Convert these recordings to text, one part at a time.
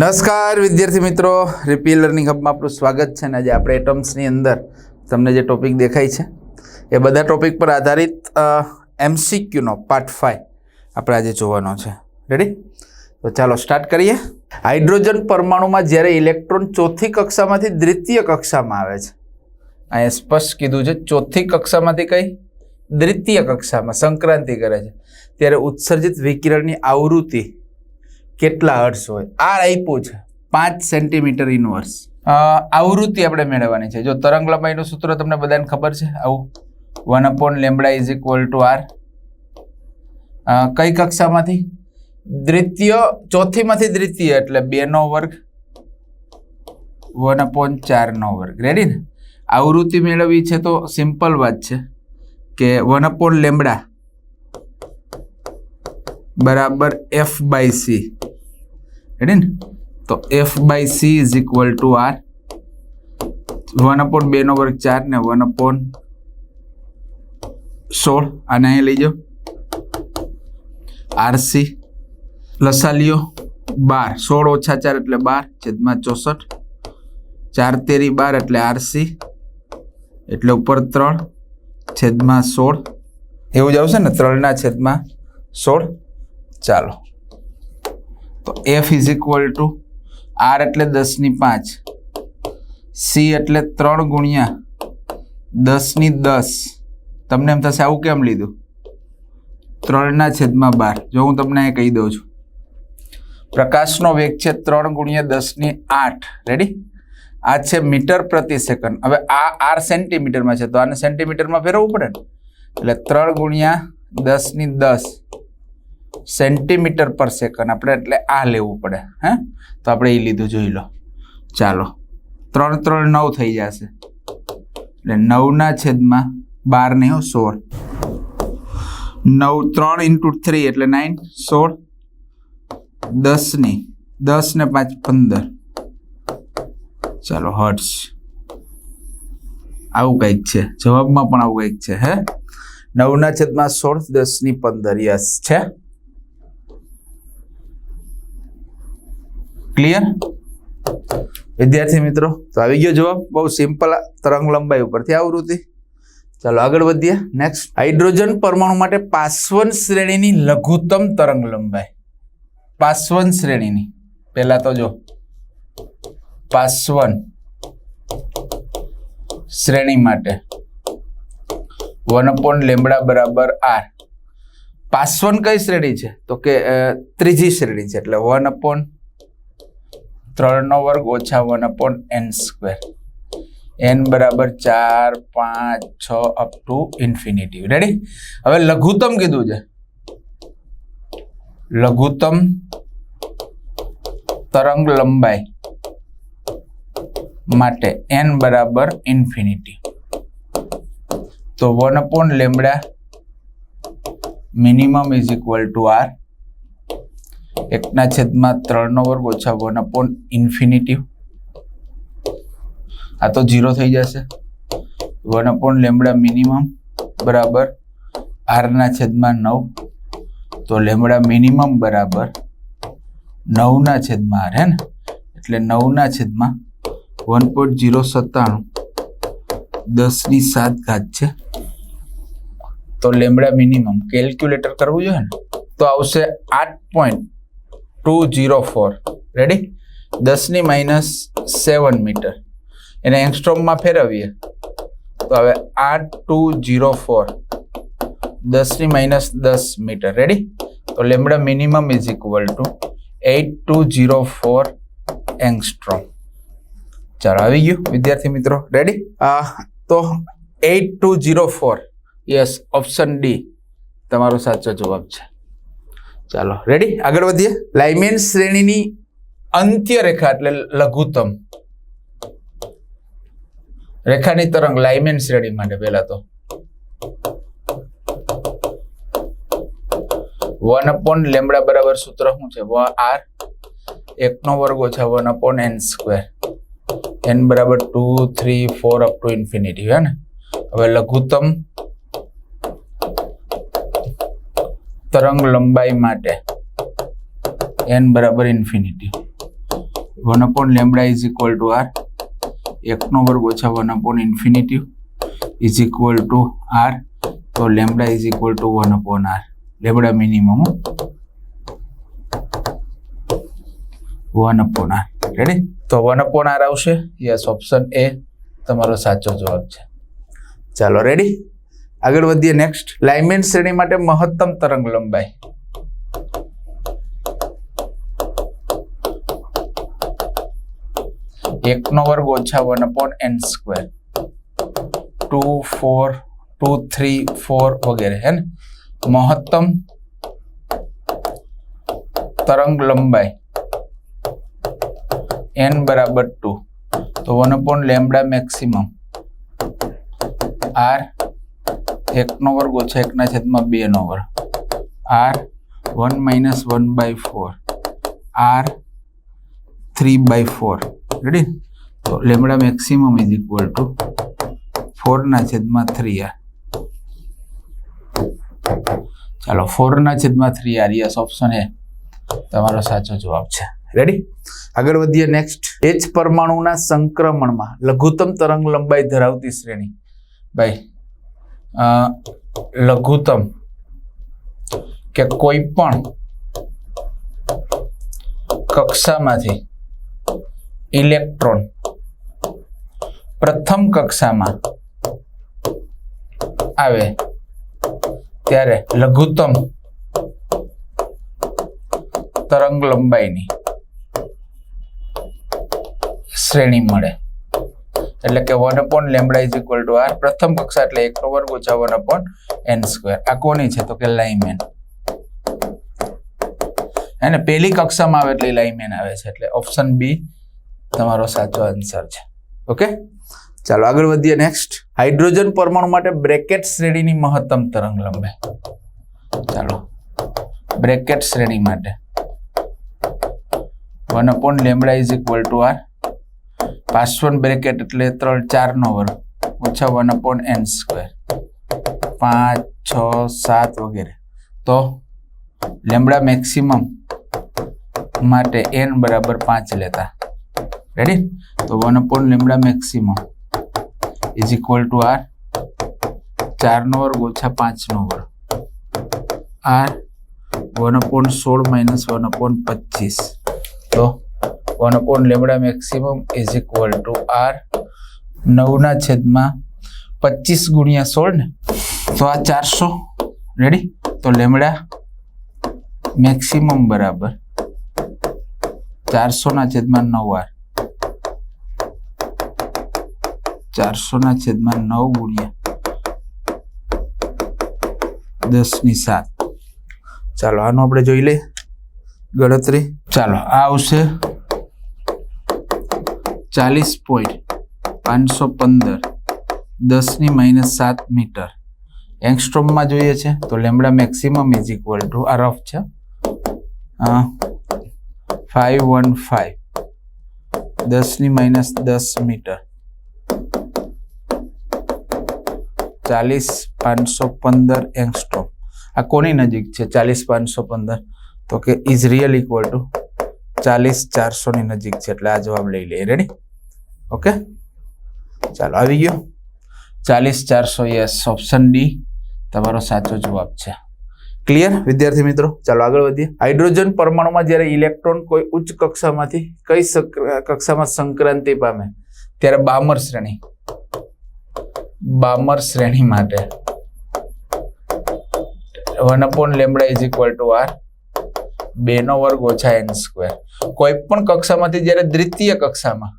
નમસ્કાર, વિદ્યાર્થી મિત્રો. રિપી લર્નિંગ હબમાં આપણું સ્વાગત છે અને આજે આપણે એટમ્સની અંદર તમને જે ટોપિક દેખાય છે, એ બધા ટોપિક પર આધારિત એમસીક્યુનો પાર્ટ ફાઈવ આપણે આજે જોવાનો છે. રેડી તો ચાલો સ્ટાર્ટ કરીએ. હાઇડ્રોજન પરમાણુમાં જ્યારે ઇલેક્ટ્રોન ચોથી કક્ષામાંથી દ્વિતીય કક્ષામાં આવે છે, અહીંયા સ્પષ્ટ કીધું છે, ચોથી કક્ષામાંથી કઈ? દ્વિતીય કક્ષામાં સંક્રાંતિ કરે છે. ત્યારે ઉત્સર્જિત વિકિરણની આવૃત્તિ કેટલા હર્ષ હોય? આ આપ્યું છે. પાંચ સેન્ટીમીટર ઇનવર્સ આવૃત્તિ આપણે મેળવવાની છે. જો તરંગ લંબાઈનું સૂત્ર તમને બધાને ખબર છે? આવું. One upon lambda is equal to R કઈ કક્ષામાંથી? દ્વિતીય, ચોથીમાંથી દ્વિતીય એટલે બે નો વર્ગ. વન અપોન ચારનો વર્ગ. રેડી ને? આવૃત્તિ મેળવવી છે તો સિમ્પલ વાત છે કે વન અપોન લેમડા બરાબર એફ બાય સી રેડી તો F by C is equal to R one upon બે નો વર્ગ ચાર ને વન અપોન સોળ. આને અહીં લઈ જાઓ. આરસી લસાલીઓ બાર. સોળ ઓછા ચાર એટલે બાર, છેદમાં ચોસઠ. ચાર તેરી બાર એટલે આરસી એટલે ઉપર ત્રણ, છેદમાં સોળ. એવું જ આવશે ને? ત્રણના છેદમાં સોળ. ચાલો. તો F is equal to R એટલે દસની પાંચ. સી એટલે ત્રણ ગુણ્યા દસની દસ. તમને એમ થશે, આવું કેમ લીધું? ત્રણના છેદમાં બાર. જો હું તમને એ કહી દઉં છું. પ્રકાશનો વેગ છે ત્રણ ગુણ્યા દસની આઠ. રેડી આ છે મીટર પ્રતિ સેકન્ડ. હવે આ આર સેન્ટીમીટરમાં છે, તો આને સેન્ટીમીટરમાં ફેરવવું પડે ને? એટલે ત્રણ ગુણ્યા દસની દસ. સેન્ટીમીટર પર સેકન્ડ. આપણે એટલે આ લેવું પડે, હે? તો આપણે એ લીધું, જોઈ લો. ચાલો. ત્રણ ત્રણ, નવ થઈ જશે. એટલે નવના છેદમાં બાર હો, સોળ. નવ, ત્રણ ઇન્ટુ થ્રી એટલે નાઇન સોળ. દસની દસ ને પાંચ, પંદર. ચાલો હર્ટ્સ આવું કંઈક છે. જવાબમાં પણ આવું કંઈક છે, હે? નવના છેદમાં સોળ, દસની પંદર. યસ, છે? ક્લિયર વિદ્યાર્થી મિત્રો, તો આવી ગયો જવાબ. બહુ સિમ્પલ તરંગ લંબાઈ ઉપરથી આવૃત્તિ. ચાલો આગળ વધીએ. નેક્સ્ટ હાઇડ્રોજન પરમાણુ માટે પાસવન શ્રેણીની લઘુત્તમ તરંગ લંબાઈ. પાસવન શ્રેણીની. પહેલા તો જો. પાસવન શ્રેણી માટે. વન અપોન લેમડા બરાબર આર. પાસવન કઈ શ્રેણી છે? તો કે ત્રીજી શ્રેણી છે. એટલે વન અપોન ત્રણનો વર્ગ ઓછા one upon N square. N બરાબર ચાર, પાંચ, છ, અપ ટુ ઇન્ફિનિટી. રેડી હવે લઘુત્તમ કીધું છે. લઘુત્તમ તરંગ લંબાઈ માટે એન બરાબર ઇન્ફિનિટી. તો one upon lambda minimum is equal to R. એકના છેદમાં ત્રણનો વર્ગ ઓછા વન અપોન ઇન્ફિનિટી. આ તો જીરો થઈ જશે. વન અપોન લેમડા મિનિમમ બરાબર આરના છેદમાં નવ. તો લેમડા મિનિમમ બરાબર નવના છેદમાં આર, હે ને? એટલે નવના છેદમાં વન પોઈન્ટ જીરો સત્તાણું દસની સાત ઘાત છે. તો લેમડા મિનિમમ કેલ્ક્યુલેટર કરવું જોઈએ ને? તો આવશે આઠ point two zero four. Ready દસની માઇનસ સેવન મીટર એને એંગસ્ટ્રોમમાં ફેરવીએ. તો હવે આઠ ટુ જીરો ફોર. દસની માઇનસ દસ મીટર રેડી તો lambda minimum is equal to eight two zero four angstrom. ચાલો આવી ગયું વિદ્યાર્થી મિત્રો. રેડી તો eight two zero four. Yes option D તમારો સાચો જવાબ છે. ચાલો રેડી આગળ વધીએ. લાઇમેન શ્રેણીની અંત્ય રેખા એટલે લઘુત્તમ. રેખાની તરંગ લાઇમેન શ્રેણી માટે પહેલા તો. વન અપોન લેમડા બરાબર સૂત્ર શું છે? આર એકનો વર્ગ ઓછા one upon N square N બરાબર two three four up to infinity હે ને? હવે લઘુત્તમ તરંગ લંબાઈ માટે એન બરાબર infinity one upon lambda is equal to R એકનો વર્ગ ઓછા one upon infinity is equal to R તો lambda is equal to one upon R lambda minimum one upon R ready તો વન અપોન આર આવશે. Yes option A તમારો સાચો જવાબ છે. ચાલો રેડી આગળ વધીએ નેક્સ્ટ લાઇમેન શ્રેણી માટે મહત્તમ તરંગ લંબાઈ. એકનો વર્ગ ઓછા one upon N square two four two three four વગેરે, હે ને? મહત્તમ તરંગ લંબાઈ. એન બરાબર ટુ તો one upon lambda maximum R એકનો વર્ગ ઓછા એકના છેદમાં બે નો વર્ગ. R one minus one by four. R three by four. Ready તો lambda maximum is equal to ફોરના છેદમાં થ્રી આર. ચાલો ફોરના છેદમાં three R. Yes option A તમારો સાચો જવાબ છે. રેડી આગળ વધીએ નેક્સ્ટ એચ પરમાણુના સંક્રમણમાં લઘુત્તમ તરંગ લંબાઈ ધરાવતી શ્રેણી. અ, લઘુત્તમ કે કોઈ પણ કક્ષામાંથી ઇલેક્ટ્રોન પ્રથમ કક્ષામાં આવે ત્યારે લઘુત્તમ તરંગ લંબાઈની શ્રેણી મળે. એટલે કે one upon lambda is equal to R પ્રથમ કક્ષા એટલે એકનો વર્ગ ઓછા વન અપોન એન સ્ક્વેર આ કોની છે? તો કે લાઇમેન અને પહેલી કક્ષામાં આવે એટલે લાઇમેન આવે છે. એટલે ઓપ્શન બી તમારો સાચો આન્સર છે. ઓકે ચાલો આગળ વધીએ નેક્સ્ટ હાઇડ્રોજન પરમાણુ માટે બ્રેકેટ શ્રેણીની મહત્તમ તરંગ લંબાઈ. ચાલો. બ્રેકેટ શ્રેણી માટે. One upon lambda is equal to R પાસવન Brackett એટલે ત્રણ ચાર નો વર્ગ. ઓછા વન અપોન એન સ્ક્વેર પાંચ, છ, સાત વગેરે. તો લેમડા મેક્સિમમ માટે એન બરાબર પાંચ લેતા. રેડી તો one upon lambda maximum is equal to R ચારનો વર્ગ ઓછા પાંચનો વર્ગ. આર વન અપોન સોળ માઇનસ વન અપોન પચીસ. તો one upon lambda maximum is equal to R નવના છેદમાં પચીસ ગુણ્યા સોળ ને? તો આ ચારસો. રેડી તો લેમડા મેક્સિમમ બરાબર ચારસોના છેદમાં નવ આર ચારસોના છેદમાં નવ ગુણ્યા દસની સાત. ચાલો આનું આપણે જોઈ લઈએ. ગણતરી. ચાલો, આ આવશે ચાલીસ પોઈન્ટ પાંચસો પંદર, દસની માઇનસ સાત મીટર એંગસ્ટ્રોમમાં જોઈએ છે તો lambda maximum is equal to આ રફ છે. ફાઈવ વન ફાઈવ દસની માઇનસ દસ મીટર ચાલીસ પાંચસો પંદર એંગસ્ટ્રોમ આ કોની નજીક છે ચાલીસ પાંચસો પંદર? તો કે ઇઝ રિયલ ઇક્વલ ટુ ચાલીસ ચારસોની નજીક છે એટલે આ જવાબ લઈ લઈએ. રેડી ઓકે ચાલો, આવી ગયો. ચાલીસ ચારસો યસ ઓપ્શન ડી તમારો સાચો જવાબ છે. ક્લિયર વિદ્યાર્થી મિત્રો, ચાલો આગળ વધીએ. હાઇડ્રોજન પરમાણુમાં જ્યારે ઇલેક્ટ્રોન કોઈ ઉચ્ચ કક્ષામાંથી, કઈ કક્ષામાં સંક્રાંતિ પામે? ત્યારે બામર શ્રેણી. બામર શ્રેણી માટે. One upon lambda is equal to R બે નો વર્ગ ઓછા એન સ્ક્વેર કોઈ પણ કક્ષામાંથી જ્યારે દ્વિતીય કક્ષામાં,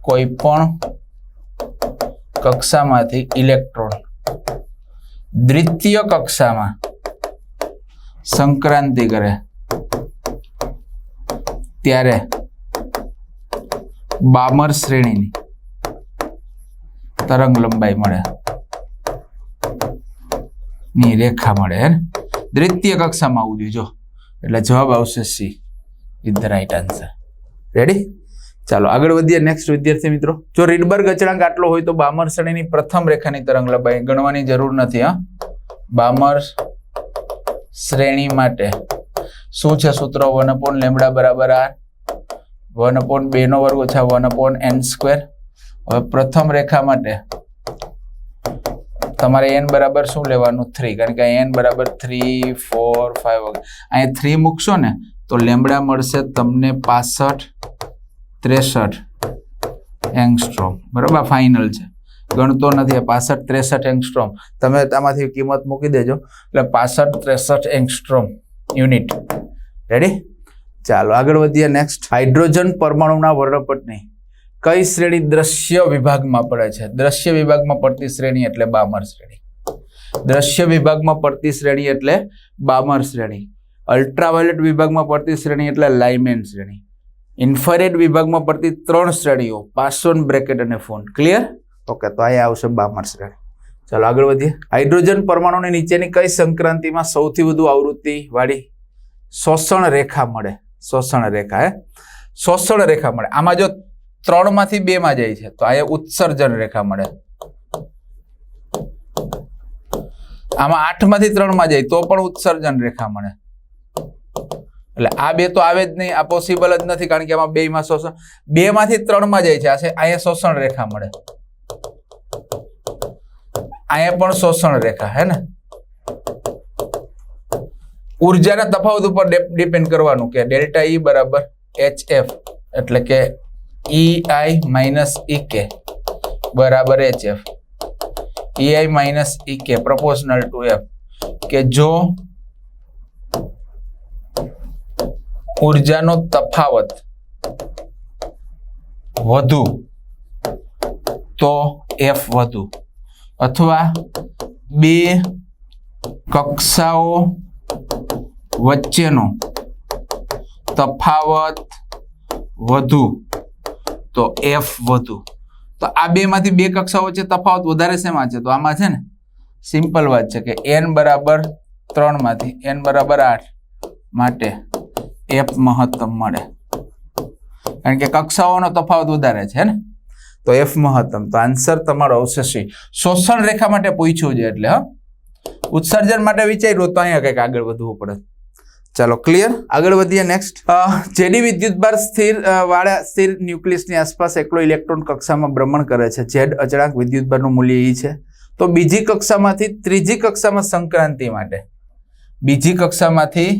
કોઈ પણ કક્ષામાંથી ઇલેક્ટ્રોન દ્વિતીય કક્ષામાં સંક્રાંતિ કરે, ત્યારે બામર શ્રેણીની તરંગ લંબાઈ મળે. ની રેખા મળે હે દ્વિતીય કક્ષામાં આવવું જોઈએ, જો. એટલે જવાબ આવશે C. Is the right answer ready ચાલો, આગળ વધીએ. નેક્સ્ટ વિદ્યાર્થી મિત્રો. જો રીડબર્ગ અચળાંક આટલો હોય તો બામર શ્રેણીની પ્રથમ રેખાની તરંગ લંબાઈ ગણવાની જરૂર નથી, હા. બામર શ્રેણી માટે શું છે સૂત્ર? વન અપોન લેમડા બરાબર આર. વન અપોન બે નો વર્ગ ઓછા વન અપોન એન સ્ક્વેર. હવે પ્રથમ રેખા માટે તમારે એન બરાબર શું લેવાનું? થ્રી કારણ કે એન બરાબર થ્રી ફોર ફાઈવ અહીંયા થ્રી મૂકશો ને, તો લેમડા મળશે તમને પાસઠ, ત્રેસઠ એંગસ્ટ્રોમ. બરાબર? ફાઇનલ છે. ગણતો નથી. પાસઠ, ત્રેસઠ એંગસ્ટ્રોમ. તમે આમાંથી કિંમત મૂકી દેજો. એટલે પાસઠ, ત્રેસઠ એંગસ્ટ્રોમ યુનિટ. રેડી ચાલો, આગળ વધીએ. નેક્સ્ટ હાઇડ્રોજન પરમાણુના વર્ણપટની. કઈ શ્રેણી દ્રશ્ય વિભાગમાં પડે છે? દ્રશ્ય વિભાગમાં પડતી શ્રેણી એટલે બામર શ્રેણી. દ્રશ્ય વિભાગમાં પડતી શ્રેણી એટલે બામર શ્રેણી. અલ્ટ્રાવાયોલેટ વિભાગમાં પડતી શ્રેણી એટલે લાઇમેન શ્રેણી. ઇન્ફ્રારેડ વિભાગમાં પડતી ત્રણ શ્રેણીઓ પાસોન બ્રેકેટ અને ફોન. ક્લિયર ઓકે તો અહીંયા આવશે બામર શ્રેણી. ચાલો આગળ વધીએ. હાઇડ્રોજન પરમાણુની નીચેની કઈ સંક્રાંતિમાં સૌથી વધુ આવૃત્તિ વાળી શોષણ રેખા મળે? શોષણ રેખા હે? શોષણ રેખા મળે. આમાં જો ત્રણમાંથી બે માં જાય છે. તો અહીંયા ઉત્સર્જન રેખા મળે. આમાં આઠમાંથી ત્રણમાં જાય, તો પણ ઉત્સર્જન રેખા મળે. એટલે આ બે તો આવે જ નહીં, આ પોસિબલ જ નથી, કારણ કે આમાં બે માં શોષણ. બે માંથી ત્રણમાં જાય છે, આ અહીંયા શોષણ રેખા મળે. અહીંયા પણ શોષણ રેખા, હે ને? ઉર્જાના તફાવત ઉપર ડિપેન્ડ કરવાનું કે ડેલ્ટા ઈ બરાબર એચ એફ એટલે કે ઈ આઈ માઇનસ ઈ બરાબર H F E I minus E K two F કે જો ઉર્જાનો તફાવત વધુ, તો એફ વધુ. અથવા બે કક્ષાઓ વચ્ચેનો તફાવત વધુ. તો એફ વધુ. તો આ બે માંથી બે કક્ષાઓ વચ્ચે તફાવત વધારે શેમાં છે? તો આમાં છે ને સિમ્પલ વાત છે કે એન બરાબર ત્રણમાંથી એન બરાબર આઠ માટે એફ મહત્તમ મળે. કારણ કે કક્ષાઓનો તફાવત વધારે છે ને? તો એફ મહત્તમ. તો આન્સર તમારો આવશે સી શોષણ રેખા માટે પૂછ્યું છે એટલે, હા. ઉત્સર્જન માટે વિચાર્યું તો અહીંયા કંઈક આગળ વધવું પડે. ચાલો ક્લિયર આગળ વધીએ નેક્સ્ટ જેડી વિદ્યુતભાર સ્થિર વાળા સ્થિર ન્યુક્લિયસની આસપાસ એકલો ઇલેક્ટ્રોન કક્ષામાં ભ્રમણ કરે છે. જેડ અચળાંક વિદ્યુતભારનું મૂલ્ય એ છે. તો બીજી કક્ષામાંથી ત્રીજી કક્ષામાં સંક્રાંતિ માટે. બીજી કક્ષામાંથી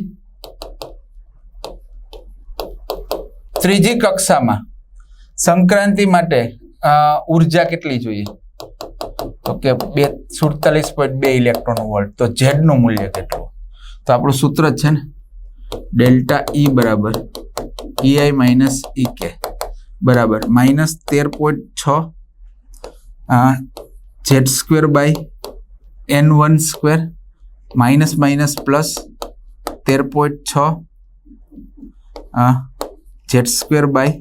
ત્રીજી કક્ષામાં સંક્રાંતિ માટે ઊર્જા કેટલી જોઈએ? તો કે બે સુડતાલીસ પોઈન્ટ બે ઇલેક્ટ્રોન વોલ્ટ તો ઝેડનું મૂલ્ય કેટલું? તો આપણું સૂત્ર જ છે ને? ડેલ્ટા ઈ બરાબર ઈઆઈ માઇનસ ઈ કે બરાબર માઇનસ તેર પોઈન્ટ છ Z square by N one square minus minus plus તેર પોઈન્ટ છ Z square by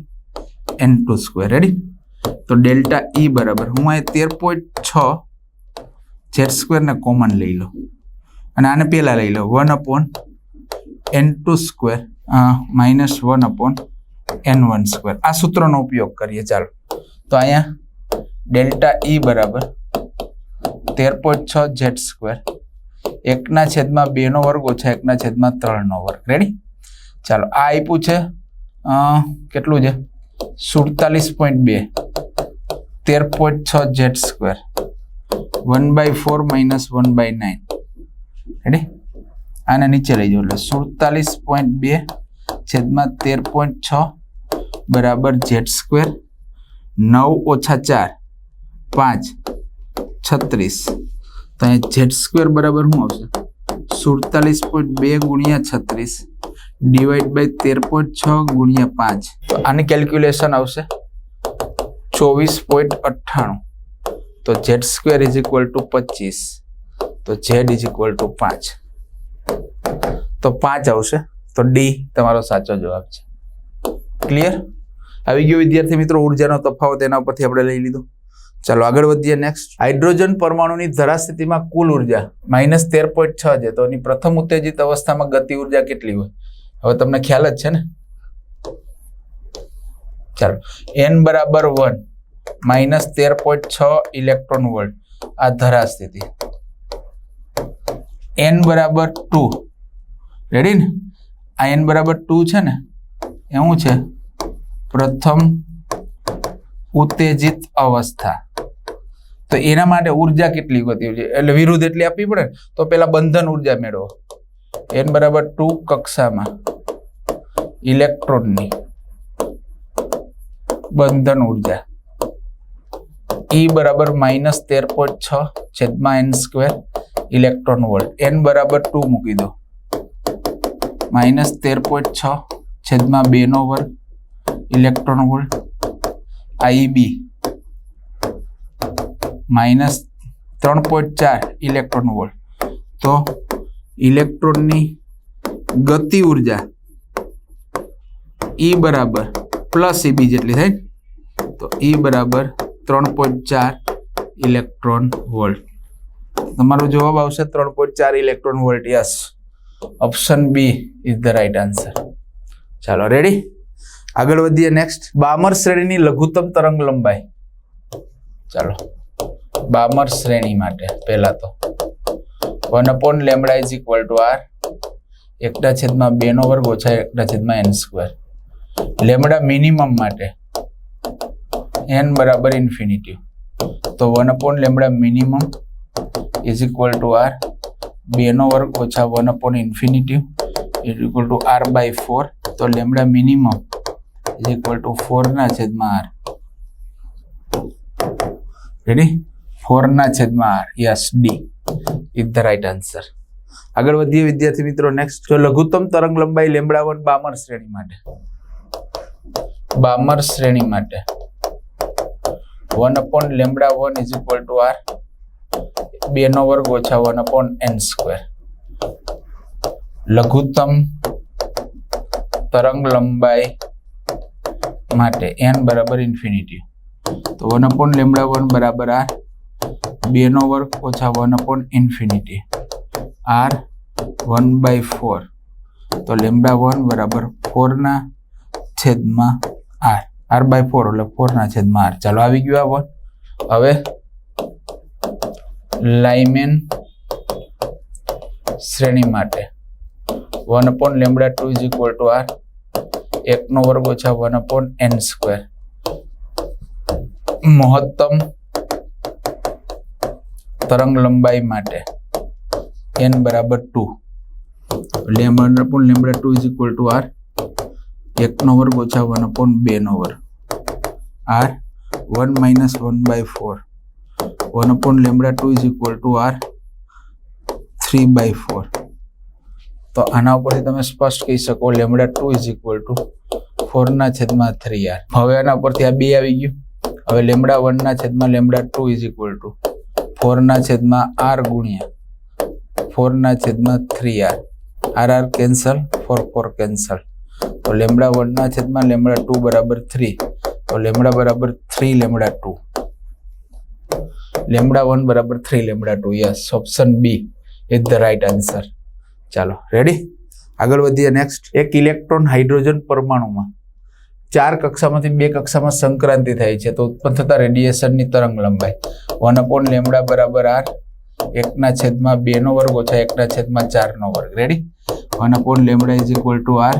N two square ready તો ડેલ્ટા ઈ બરાબર, હું અહીં તેર પોઈન્ટ છ ઝેડ સ્ક્વેરને કોમન લઈ લો અને આને પહેલાં લઈ લો one upon N two square minus one upon N one square આ સૂત્રનો ઉપયોગ કરીએ, ચાલો. તો અહીંયા ડેલ્ટા ઈ બરાબર તેર પોઈન્ટ છ ઝેડ સ્ક્વેર એકના છેદમાં બેનો વર્ગ ઓછા એકના છેદમાં ત્રણનો વર્ગ. રેડી ચાલો, આ આપ્યું છે કેટલું છે? સુડતાલીસ પોઈન્ટ બે. તેર પોઈન્ટ છ Z square one by four minus one by nine ready આને નીચે લઈ જાઓ એટલે સુડતાલીસ પોઈન્ટ બે છેદમાં તેર પોઈન્ટ છ બરાબર ઝેડ સ્ક્વેર નવ ઓછા ચાર પાંચ છત્રીસ. તો અહીંયા ઝેડ સ્ક્વેર બરાબર શું આવશે? સુડતાલીસ પોઈન્ટ બે ગુણ્યા છત્રીસ ડિવાઈડ બાય તેર પોઈન્ટ છ ગુણ્યા પાંચ. તો આની કેલ્ક્યુલેશન આવશે ચોવીસ પોઈન્ટ અઠ્ઠાણું. તો Z square is equal to પચીસ. તો ઝેડ ઇઝ ઇક્વલ ટુ પાંચ. તો પાંચ આવશે. તો ડી તમારો સાચો જવાબ છે. ક્લિયર આવી ગયો વિદ્યાર્થી મિત્રો, ઉર્જાનો તફાવત એના ઉપરથી આપણે લઈ લીધો. ચાલો આગળ વધીએ નેક્સ્ટ હાઇડ્રોજન પરમાણુની ધરાસ્થિતિમાં કુલ ઊર્જા માઇનસ તેર પોઈન્ટ છ છે. તો એની પ્રથમ ઉત્તેજિત અવસ્થામાં ગતિ ઊર્જા કેટલી હોય? હવે તમને ખ્યાલ જ છે ને? ચાલો. એન બરાબર વન માઇનસ તેર પોઈન્ટ છ ઇલેક્ટ્રોન વોલ્ટ આ ધરા સ્થિતિ એન બરાબર ટુ રેડી ને? આ એન બરાબર ટુ છે ને, એ શું છે? પ્રથમ ઉત્તેજિત અવસ્થા. તો એના માટે ઊર્જા કેટલી હોય છે? એટલે વિરુદ્ધ એટલી આપવી પડે તો પેલા બંધન ઊર્જા મેળવો. એન બરાબર ટુ કક્ષામાં. ઇલેક્ટ્રોનની. બંધન ઊર્જા. ઈ બરાબર માઇનસ તેર પોઈન્ટ છ છેદમાં N square electron volt N બરાબર ટુ મૂકી દો. માઇનસ તેર પોઈન્ટ છ છેદમાં બે નો વર્ગ ઇલેક્ટ્રોન વોલ્ટ આઈબી માઇનસ ત્રણ પોઈન્ટ ચાર ઇલેક્ટ્રોન વોલ્ટ તો ઇલેક્ટ્રોનની ગતિ ઊર્જા ઈ બરાબર પ્લસ ઈબી જેટલી થાય ને? તો ઈ બરાબર ત્રણ પોઈન્ટ ચાર ઇલેક્ટ્રોન વોલ્ટ તમારો જવાબ આવશે ત્રણ પોઈન્ટ ચાર electron volt yes option B is the right answer ચાલો રેડી આગળ વધીએ નેક્સ્ટ બામર શ્રેણીની લઘુત્તમ તરંગ લંબાઈ. ચાલો. બામર શ્રેણી માટે, પહેલા તો. One upon lambda is equal to R એકટા છેદમાં બે નો વર્ગ ઓછા એકટા છેદમાં એન સ્ક્વેર લેમડા મિનિમમ માટે એન બરાબર ઇન્ફિનિટી તો one upon lambda minimum is equal to R બે નો વર્ગ ઓછા one upon infinity is equal to R by four તો lambda minimum is equal to ફોરના છેદમાં આર રેડી ફોરના છેદમાં R yes D is the right answer આગળ વધીએ વિદ્યાર્થી મિત્રો નેક્સ્ટ જો લઘુત્તમ તરંગ લંબાઈ લેમડા વન બામર શ્રેણી માટે. બામર શ્રેણી માટે. One upon lambda one is equal to R બે નો વર્ગ ઓછા વન અપોન એન સ્ક્વેર. લઘુત્તમ તરંગ લંબાઈ માટે એન બરાબર ઇન્ફિનિટી. તો વન અપોન લેમડા વન બરાબર આર. બે નો વર્ગ ઓછા one upon infinity. R one by four. તો લેમડા વન બરાબર ફોરના છેદમાં આર. આર બાય ફોર એટલે ફોરના છેદમાં આર. ચાલો આવી ગયું આ વન. હવે લાઇમેન શ્રેણી માટે. One upon lambda two is equal to R. એકનો વર્ગ ઓછા વન અપોન એન સ્ક્વેર. મહત્તમ તરંગ લંબાઈ માટે એન બરાબર two. Lambda upon lambda two is equal to R. એકનો વર્ગ ઓછા વન અપોન બે નો વર્ગ. R one minus one by four. One upon lambda two is equal to R three by four તો આના ઉપરથી તમે સ્પષ્ટ કહી શકો lambda two is equal to ફોરના છેદમાં થ્રી આર હવે આના ઉપરથી આ બે આવી ગયું. હવે લેમડા વનના છેદમાં lambda two is equal to ફોરના છેદમાં આર ગુણ્યા ફોરના છેદમાં three R R R cancel four four cancel તો લેમડા વનના છેદમાં લેમડા ટુ બરાબર થ્રી તો લેમડા બરાબર three lambda two lambda one બરાબર three, lambda two. Yes option B is the right answer ચાલો રેડી આગળ વધીએ નેક્સ્ટ એક ઇલેક્ટ્રોન હાઇડ્રોજન પરમાણુમાં ચાર કક્ષામાંથી બે કક્ષામાં સંક્રાંતિ થાય છે, તો ઉત્પન્ન થતા રેડિયેશનની તરંગ લંબાઈ. વન અપોન લેમડા બરાબર આર, એકના છેદમાં બેનો વર્ગ ઓછા એકના છેદમાં ચારનો વર્ગ. Ready one upon lambda is equal to R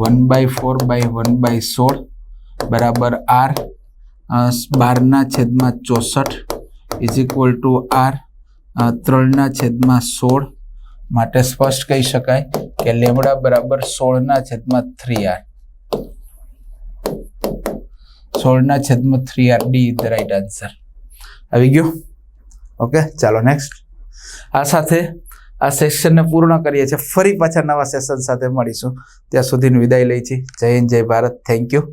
one by four by one by સોળ, બરાબર આર બારના છેદમાં ચોસઠ ઇઝ ઇક્વલ ટુ આર ત્રણના છેદમાં સોળ માટે સ્પષ્ટ કહી શકાય કે લેમડા બરાબર સોળના છેદમાં થ્રી આર સોળના છેદમાં three R D the right answer આવી ગયું? ઓકે ચાલો નેક્સ્ટ આ સાથે, આ સેશનને પૂર્ણ કરીએ છીએ. ફરી પાછા નવા સેશન સાથે મળીશું. ત્યાં સુધીની વિદાય લઈ છીએ જય હિન્દ, જય ભારત. Thank you